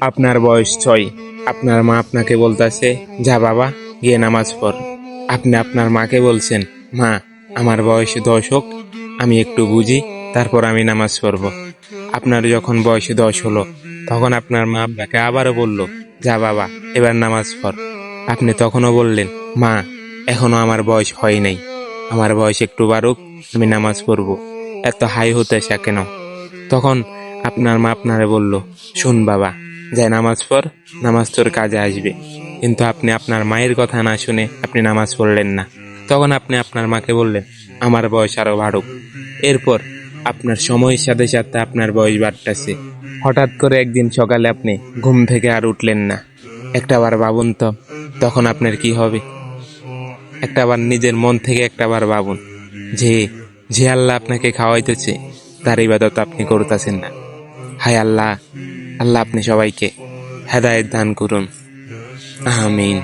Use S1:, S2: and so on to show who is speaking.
S1: আপনার বয়স ছয়। আপনার মা আপনাকে বলতেছে, যা বাবা, গিয়ে নামাজ পড়। আপনি আপনার মাকে বলছেন, মা, আমার বয়স দশ হোক, আমি একটু বুঝি, তারপর আমি নামাজ পড়ব। আপনার যখন বয়স দশ হলো, তখন আপনার মা আপনাকে আবারও বলল, যা বাবা, এবার নামাজ পড়। আপনি তখনও বললেন, মা এখনও আমার বয়স হয় নাই। আমার বয়স একটু বাড়ুক, আমি নামাজ পড়ব। এত হাই হতেছে কেন? তখন আপনার মা আপনারে বলল, শুন বাবা যাই নামাজ পড়, নামাজ তোর কাজে আসবে। কিন্তু আপনি আপনার মায়ের কথা না শুনে আপনি নামাজ পড়লেন না। তখন আপনি আপনার মাকে বললেন, আমার বয়স আরও বাড়ুক। এরপর আপনার সময়ের সাথে সাথে আপনার বয়স বাড়তেছে। হঠাৎ করে একদিন সকালে আপনি ঘুম থেকে আর উঠলেন না। একটা বার ভাবুন তো, তখন আপনার কি হবে? একটা বার নিজের মন থেকে একটা বার ভাবুন, যে যে আল্লাহ আপনাকে খাওয়াইতেছে তার ইবাদত আপনি করতেছেন না। হায় আল্লাহ আল্লাহ আপনি সবাইকে হেদায়ত দান করুন। আমিন।